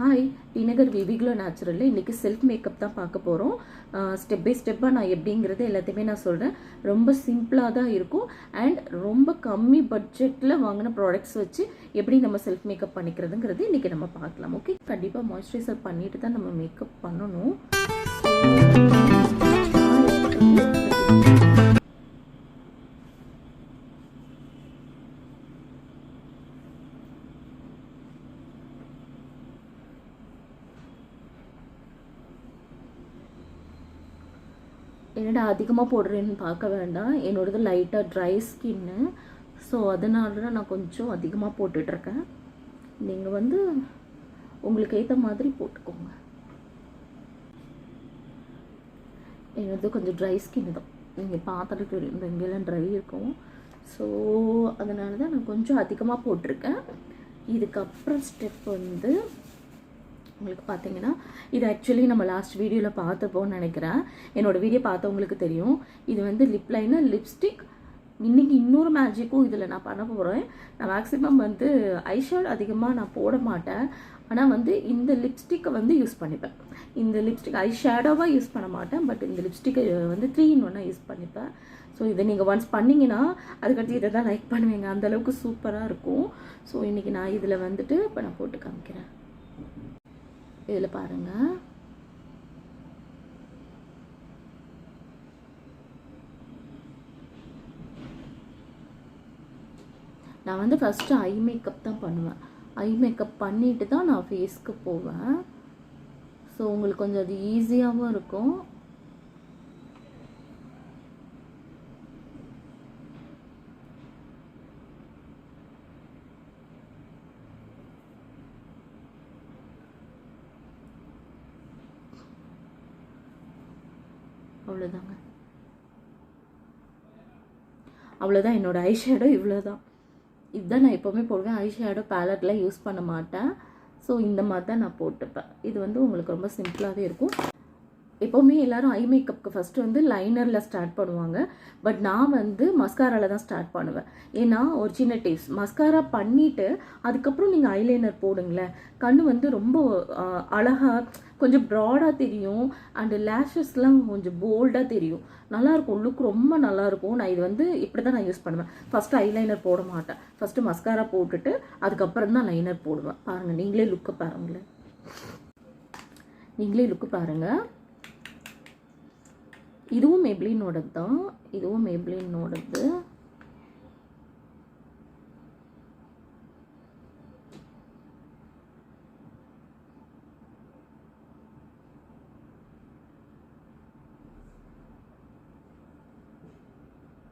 Hi T Nagar விவிக்லோ நேச்சுரலில் இன்றைக்கி self makeup தான் பார்க்க போகிறோம் ஸ்டெப் பை ஸ்டெப்பாக நான் எப்படிங்கிறது எல்லாத்தையுமே நான் சொல்கிறேன் ரொம்ப சிம்பிளாக தான் இருக்கும். அண்ட் ரொம்ப கம்மி பட்ஜெட்டில் வாங்கின ப்ராடக்ட்ஸ் வச்சு எப்படி நம்ம செல்ஃப் மேக்கப் பண்ணிக்கிறதுங்கிறது இன்றைக்கி நம்ம பார்க்கலாம். ஓகே கண்டிப்பாக மாய்ஸ்சரைசர் பண்ணிட்டு தான் நம்ம மேக்கப் பண்ணணும். என்னடா அதிகமாக போடுறேன்னு பார்க்க வேண்டாம். என்னோடது லைட்டாக ட்ரை ஸ்கின்னு ஸோ அதனால தான் நான் கொஞ்சம் அதிகமாக போட்டுட்ருக்கேன். நீங்கள் வந்து உங்களுக்கு ஏற்ற மாதிரி போட்டுக்கோங்க. என்னது கொஞ்சம் ட்ரை ஸ்கின் தான். நீங்கள் பார்த்துட்டு தெரியும் இந்த ட்ரை இருக்கும். ஸோ அதனால தான் நான் கொஞ்சம் அதிகமாக போட்டிருக்கேன். இதுக்கப்புறம் ஸ்டெப் வந்து உங்களுக்கு பார்த்தீங்கன்னா இது ஆக்சுவலி நம்ம லாஸ்ட் வீடியோவில் பார்த்துப்போம்னு நினைக்கிறேன். என்னோடய வீடியோ பார்த்தவங்களுக்கு தெரியும். இது வந்து லிப் லைனர் லிப்ஸ்டிக் இன்றைக்கி இன்னொரு மேஜிக்கும் இதில் நான் பண்ண போகிறேன் நான் மேக்ஸிமம் வந்து ஐஷேட் அதிகமாக நான் போட மாட்டேன். ஆனால் வந்து இந்த லிப்ஸ்டிக்கை வந்து யூஸ் பண்ணிப்பேன். இந்த லிப்ஸ்டிக் ஐ ஷேடோவாக யூஸ் பண்ண மாட்டேன். பட் இந்த லிப்ஸ்டிக்கை வந்து த்ரீ இன் ஒன்னாக யூஸ் பண்ணிப்பேன். ஸோ இதை நீங்கள் ஒன்ஸ் பண்ணிங்கன்னா அதுக்கடுத்து இதை தான் லைக் பண்ணுவீங்க அந்தளவுக்கு சூப்பராக இருக்கும். ஸோ இன்றைக்கி நான் இதில் வந்துட்டு இப்போ நான் போட்டு காமிக்கிறேன். இதில் பாருங்கள் நான் வந்து ஃபஸ்ட்டு ஐ மேக்கப் தான் பண்ணுவேன். ஐ மேக்கப் பண்ணிட்டு தான் நான் ஃபேஸ்க்கு போவேன். ஸோ உங்களுக்கு கொஞ்சம் அது ஈஸியாகவும் இருக்கும். அவ்வளோதாங்க அவ்வளோதான் என்னோடய ஐ ஷேடோ இவ்வளோ தான் இதுதான் நான் எப்போவுமே போடுவேன். ஐ ஷேடோ பேலட்லாம் யூஸ் பண்ண மாட்டேன். ஸோ இந்த மாதிரி தான் நான் போட்டுப்பேன். இது வந்து உங்களுக்கு ரொம்ப சிம்பிளாகவே இருக்கும். எப்போவுமே எல்லோரும் ஐ மேக்கப்புக்கு ஃபஸ்ட்டு வந்து லைனரில் ஸ்டார்ட் பண்ணுவாங்க. பட் நான் வந்து மஸ்காராவில் தான் ஸ்டார்ட் பண்ணுவேன். ஏன்னா ஒரு சின்ன டிப்ஸ் மஸ்காரா பண்ணிவிட்டு அதுக்கப்புறம் நீங்கள் ஐலைனர் போடுங்களேன். கண் வந்து ரொம்ப அழகாக கொஞ்சம் ப்ராடாக தெரியும். அண்டு லேஷஸ்லாம் கொஞ்சம் போல்டாக தெரியும். நல்லாயிருக்கும் லுக் ரொம்ப நல்லாயிருக்கும் நான் இது வந்து இப்படி தான் நான் யூஸ் பண்ணுவேன். ஃபஸ்ட்டு ஐலைனர் போட மாட்டேன். ஃபஸ்ட்டு மஸ்காரா போட்டுட்டு அதுக்கப்புறம் தான் லைனர் போடுவேன். பாருங்கள் நீங்களே லுக்கை பாருங்களேன். நீங்களே லுக்கு பாருங்கள் இதுவும் மேப்ளினோடது தான். இதுவும் மேப்ளினோடது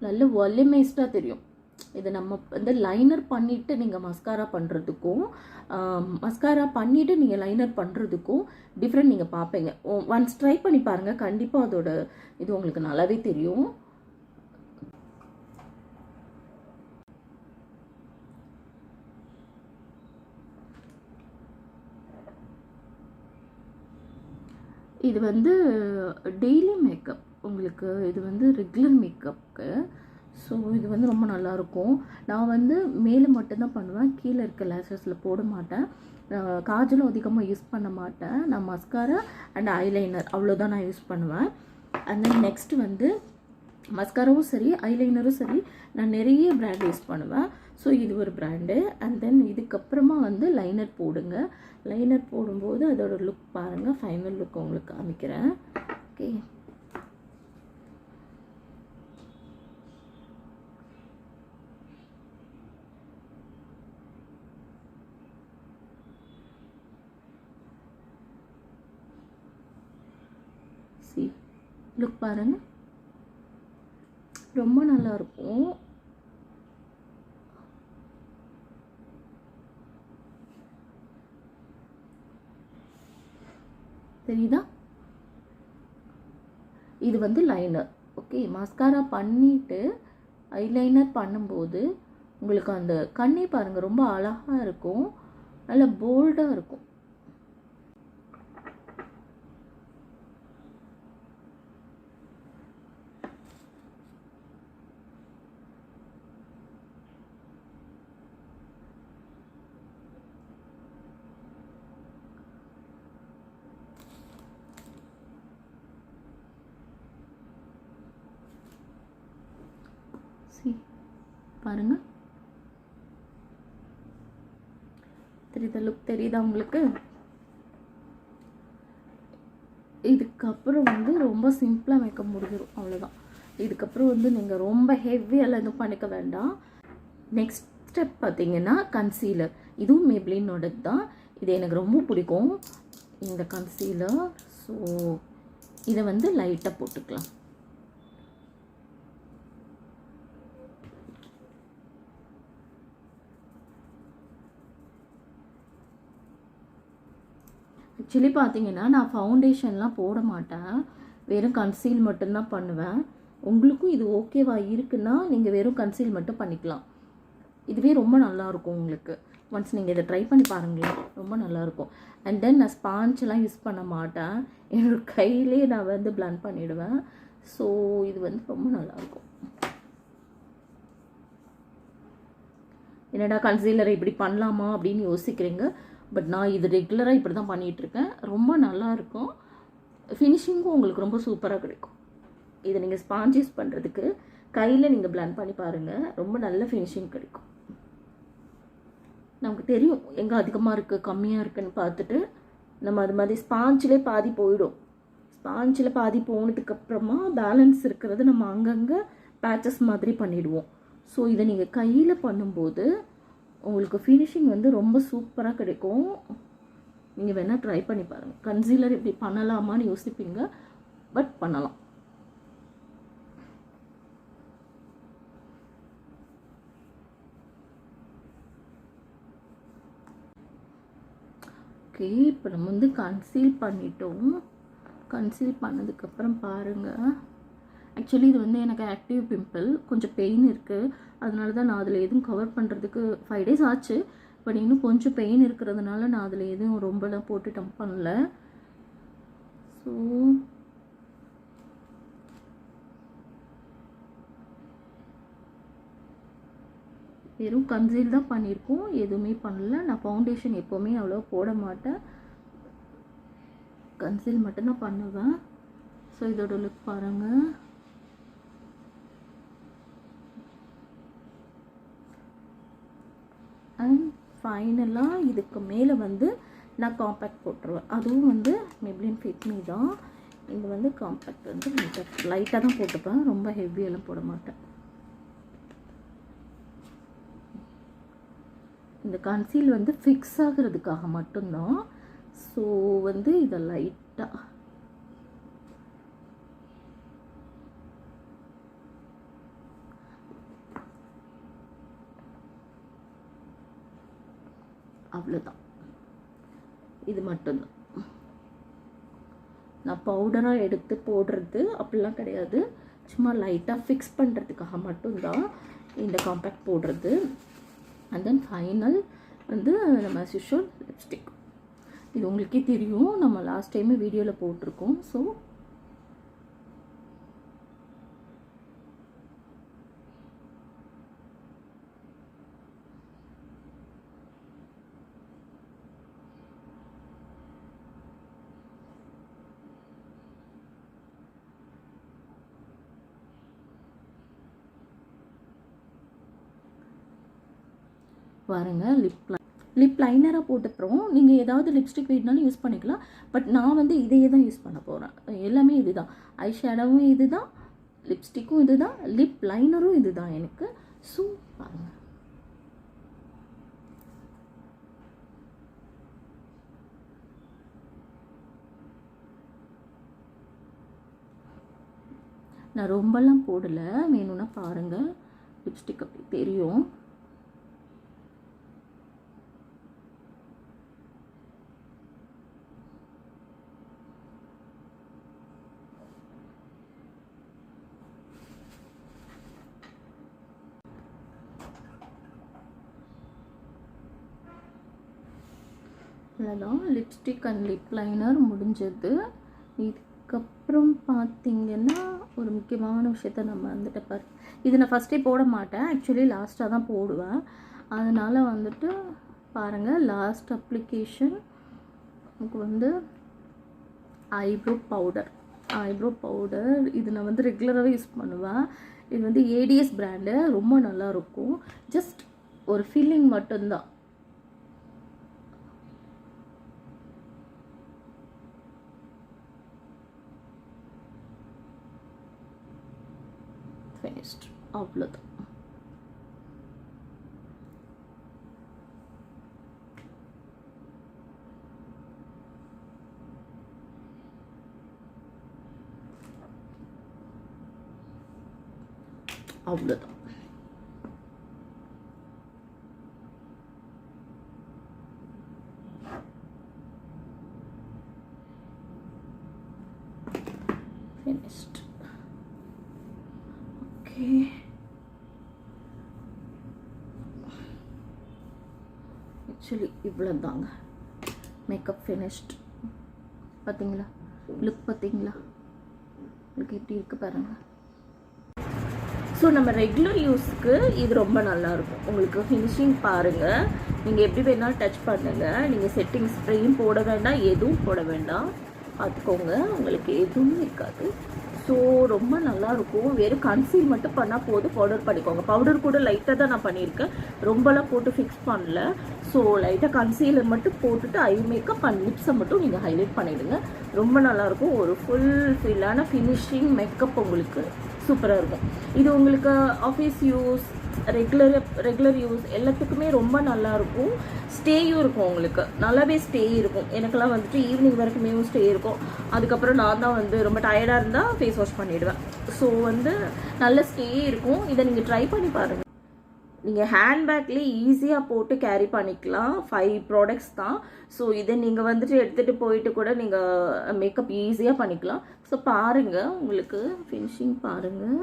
நல்ல வலிமைஸ்டாக தெரியும். இது நம்ம வந்து லைனர் பண்ணிவிட்டு நீங்கள் மஸ்காரா பண்ணுறதுக்கும் மஸ்காரா பண்ணிவிட்டு நீங்கள் லைனர் பண்ணுறதுக்கும் டிஃப்ரெண்ட் நீங்கள் பார்ப்பீங்க. ஒன்ஸ் ட்ரை பண்ணி பாருங்கள் கண்டிப்பாக அதோட இது உங்களுக்கு நல்லாவே தெரியும். இது வந்து டெய்லி மேக்கப் உங்களுக்கு இது வந்து ரெகுலர் மேக்கப்புக்கு ஸோ இது வந்து ரொம்ப நல்லாயிருக்கும் நான் வந்து மேலே மட்டும்தான் பண்ணுவேன். கீழே இருக்க லேசஸில் போட மாட்டேன். காஜலும் அதிகமாக யூஸ் பண்ண மாட்டேன். நான் மஸ்காரா அண்ட் ஐலைனர் அவ்வளோதான் நான் யூஸ் பண்ணுவேன். அண்ட் தென் நெக்ஸ்ட் வந்து மஸ்காராவும் சரி ஐலைனரும் சரி நான் நிறைய ப்ராண்ட் யூஸ் பண்ணுவேன். ஸோ இது ஒரு ப்ராண்டு அண்ட் தென் இதுக்கப்புறமா வந்து லைனர் போடுங்க. லைனர் போடும்போது அதோட லுக் பாருங்கள் ஃபைனல் லுக் உங்களுக்கு காமிக்கிறேன். ஓகே லுக் பாருங்கள் ரொம்ப நல்லாயிருக்கும் தெரியுதா? இது வந்து லைனர் ஓகே மஸ்காரா பண்ணிவிட்டு ஐலைனர் பண்ணும்போது உங்களுக்கு அந்த கண்ணே பாருங்கள் ரொம்ப அழகாக இருக்கும். நல்ல போல்டாக இருக்கும். பாருங்கள் தெரியுதா? லுக் தெரியுதா உங்களுக்கு? இதுக்கப்புறம் வந்து ரொம்ப சிம்பிளாக மேக்கப் முடிஞ்சிடும் அவ்வளோதான் இதுக்கப்புறம் வந்து நீங்கள் ரொம்ப ஹெவியெல்லாம் எதுவும் பண்ணிக்க வேண்டாம். நெக்ஸ்ட் ஸ்டெப் பார்த்தீங்கன்னா கன்சீலர் இதுவும் மேபிளினோடது தான். இது எனக்கு ரொம்ப பிடிக்கும். இந்த கன்சீலர் ஸோ இதை வந்து லைட்டாக போட்டுக்கலாம். ஆக்சுவலி பார்த்தீங்கன்னா நான் ஃபவுண்டேஷன்லாம் போட மாட்டேன். வெறும் கன்சீல் மட்டும்தான் பண்ணுவேன். உங்களுக்கும் இது ஓகேவா இருக்குன்னா நீங்கள் வெறும் கன்சீல் மட்டும் பண்ணிக்கலாம். இதுவே ரொம்ப நல்லாயிருக்கும் உங்களுக்கு. ஒன்ஸ் நீங்கள் இதை ட்ரை பண்ணி பாருங்களேன். ரொம்ப நல்லாயிருக்கும். அண்ட் தென் நான் ஸ்பாஞ்செலாம் யூஸ் பண்ண மாட்டேன். என்னோடய கையிலே நான் வந்து பிளண்ட் பண்ணிவிடுவேன் ஸோ இது வந்து ரொம்ப நல்லாயிருக்கும். என்னடா கன்சீலரை இப்படி பண்ணலாமா அப்படின்னு யோசிக்கிறீங்க. பட் நான் இது ரெகுலராக இப்படி தான் பண்ணிகிட்ருக்கேன். ரொம்ப நல்லாயிருக்கும். ஃபினிஷிங்கும் உங்களுக்கு ரொம்ப சூப்பராக கிடைக்கும். இதை நீங்கள் ஸ்பாஞ்சஸ் பண்ணுறதுக்கு கையில் நீங்கள் பிளான் பண்ணி பாருங்கள் ரொம்ப நல்ல ஃபினிஷிங் கிடைக்கும். நமக்கு தெரியும் எங்கே அதிகமாக இருக்குது கம்மியாக இருக்குன்னு பார்த்துட்டு நம்ம அது மாதிரி ஸ்பாஞ்சிலே பாதி போயிடும். ஸ்பாஞ்சில் பாதி போனதுக்கப்புறமா பேலன்ஸ் இருக்கிறது நம்ம அங்கங்கே பேச்சஸ் மாதிரி பண்ணிவிடுவோம் ஸோ இதை நீங்கள் கையில் பண்ணும்போது உங்களுக்கு ஃபினிஷிங் வந்து ரொம்ப சூப்பராக கிடைக்கும். நீங்கள் வேணால் ட்ரை பண்ணி பாருங்கள் கன்சீலர் இப்படி பண்ணலாமான்னு யோசிப்பீங்க. பட் பண்ணலாம். ஓகே இப்போ நம்ம வந்து கன்சீல் பண்ணிட்டோம். கன்சீல் பண்ணதுக்கப்புறம் பாருங்கள் ஆக்சுவலி இது வந்து எனக்கு ஆக்டிவ் பிம்பிள் கொஞ்சம் பெயின் இருக்குது அதனால தான் நான் அதில் எதுவும் கவர் பண்ணுறதுக்கு ஃபைவ் டேஸ் ஆச்சு. பட் இன்னும் கொஞ்சம் பெயின் இருக்கிறதுனால நான் அதில் எதுவும் ரொம்பலாம் போட்டு டம்ப் பண்ணல. ஸோ வெறும் கன்சீல் தான் பண்ணியிருக்கோம். எதுவுமே பண்ணல. நான் ஃபவுண்டேஷன் எப்போவுமே அவ்வளோ போட மாட்டேன். கன்சீல் மட்டும்தான் பண்ணுவேன். ஸோ இதோட லுக் பாருங்கள் அண்ட் ஃபைனலாக இதுக்கு மேலே வந்து நான் காம்பேக்ட் போட்டுருவேன். அதுவும் வந்து மெப்ளின் ஃபிட்மி தான். இது வந்து காம்பேக்ட் வந்து லைட்டாக தான் போட்டுப்பேன். ரொம்ப ஹெவியெல்லாம் போட மாட்டேன். இந்த கன்சீல் வந்து ஃபிக்ஸ் ஆகிறதுக்காக மட்டும்தான். ஸோ வந்து இதை லைட்டாக அவ்வளோதான் இது மட்டும்தான். நான் பவுடராக எடுத்து போடுறது அப்படிலாம் கிடையாது. சும்மா லைட்டாக ஃபிக்ஸ் பண்ணுறதுக்காக மட்டும்தான் இந்த காம்பேக்ட் போடுறது. அண்ட் தென் ஃபைனல் வந்து நம்ம சுஷுவல் லிப்ஸ்டிக் இது உங்களுக்கே தெரியும். நம்ம லாஸ்ட் டைமே வீடியோவில் போட்டிருக்கோம். ஸோ பாருங்கள் லிப் லிப் லைனராக போட்டுக்கிறோம் நீங்கள் ஏதாவது லிப்ஸ்டிக் வேணுனாலும் யூஸ் பண்ணிக்கலாம். பட் நான் வந்து இதையே தான் யூஸ் பண்ண போகிறேன் எல்லாமே இதுதான். ஐ ஷேடோவும் இது தான் லிப்ஸ்டிக்கும் இது தான் லிப் லைனரும் இது தான் எனக்கு. ஸோ பாருங்கள் நான் ரொம்பலாம் போடலை. வேணும்னா பாருங்கள் லிப்ஸ்டிக் அப்படி தெரியும். அவ்வளோதான் லிப்ஸ்டிக் அண்ட் லிப் லைனர் முடிஞ்சது. இதுக்கப்புறம் பார்த்திங்கன்னா ஒரு முக்கியமான விஷயத்த நம்ம வந்துட்டு பாரு இது நான் ஃபஸ்ட்டே போட மாட்டேன். ஆக்சுவலி லாஸ்ட்டாக தான் போடுவேன். அதனால் வந்துட்டு பாருங்கள் லாஸ்ட் அப்ளிகேஷன் நமக்கு வந்து ஐப்ரோ பவுடர் ஐப்ரோ பவுடர் இது நான் வந்து ரெகுலராகவே யூஸ் பண்ணுவேன். இது வந்து ஏடிஎஸ் பிராண்டு ரொம்ப நல்லாயிருக்கும் ஜஸ்ட் ஒரு ஃபீலிங் மட்டும்தான். finished அவ்வளோதான் அவ்வளோதான் finished ஓகே actually இவ்வளோ தாங்க மேக்கப் ஃபினிஷ்ட் பார்த்தீங்களா லுக் பார்த்தீங்களா உங்களுக்கு எப்படி இருக்குது பாருங்கள் ஸோ நம்ம ரெகுலர் யூஸ்க்கு இது ரொம்ப நல்லாயிருக்கும். உங்களுக்கு ஃபினிஷிங் பாருங்கள் நீங்கள் எப்படி வேணாலும் டச் பண்ணுங்கள் நீங்கள் செட்டிங் ஸ்ப்ரேயும் போட வேண்டாம் எதுவும் போட வேண்டாம். பார்த்துக்கோங்க. உங்களுக்கு எதுவும் இருக்காது. ஸோ ரொம்ப நல்லாயிருக்கும் வெறும் கன்சீல் மட்டும் பண்ணால் போதும் பவுடர் பண்ணிக்கோங்க. பவுடர் கூட லைட்டாக தான் நான் பண்ணியிருக்கேன். ரொம்பலாம் போட்டு ஃபிக்ஸ் பண்ணல. ஸோ லைட்டாக கன்சீலர் மட்டும் போட்டுட்டு ஐ மேக்கப் அண்ட் லிப்ஸை மட்டும் நீங்கள் ஹைலைட் பண்ணிவிடுங்க ரொம்ப நல்லாயிருக்கும் ஒரு ஃபுல் ஃபில்லான ஃபினிஷிங் மேக்கப் உங்களுக்கு சூப்பராக இருக்கும். இது உங்களுக்கு office use regular regular use எல்லாத்துக்குமே ரொம்ப நல்லா இருக்கும் ஸ்டேயும் இருக்கும் உங்களுக்கு. நல்லாவே ஸ்டே இருக்கும். எனக்கெல்லாம் வந்துட்டு ஈவினிங் வரைக்குமே ஸ்டே இருக்கும். அதுக்கப்புறம் நான் தான் வந்து ரொம்ப டயர்டாக இருந்தால் ஃபேஸ் வாஷ் பண்ணிவிடுவேன் ஸோ வந்து நல்ல ஸ்டே இருக்கும். இதை நீங்கள் ட்ரை பண்ணி பாருங்கள் நீங்கள் ஹேண்ட்பேக்லேயே ஈஸியாக போட்டு கேரி பண்ணிக்கலாம். ஃபைவ் ப்ராடக்ட்ஸ் தான். ஸோ இதை நீங்கள் வந்துட்டு எடுத்துகிட்டு போயிட்டு கூட நீங்கள் மேக்கப் ஈஸியாக பண்ணிக்கலாம். ஸோ பாருங்கள் உங்களுக்கு ஃபினிஷிங் பாருங்கள்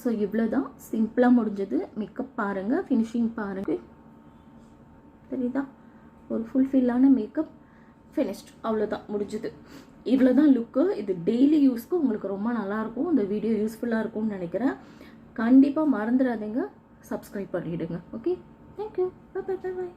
ஸோ இவ்வளோ தான் சிம்பிளாக முடிஞ்சது. மேக்கப் பாருங்கள் ஃபினிஷிங் பாருங்கள் தெரியுதா ஒரு ஃபுல்ஃபில்லான மேக்கப் ஃபினிஷ்ட் அவ்வளோதான் முடிஞ்சுது. இவ்வளோ தான் லுக்கு இது டெய்லி யூஸ்க்கு உங்களுக்கு ரொம்ப நல்லாயிருக்கும். இந்த வீடியோ யூஸ்ஃபுல்லாக இருக்கும்னு நினைக்கிறேன். கண்டிப்பாக மறந்துடாதீங்க. சப்ஸ்கிரைப் பண்ணிவிடுங்க okay thank you bye bye bye bye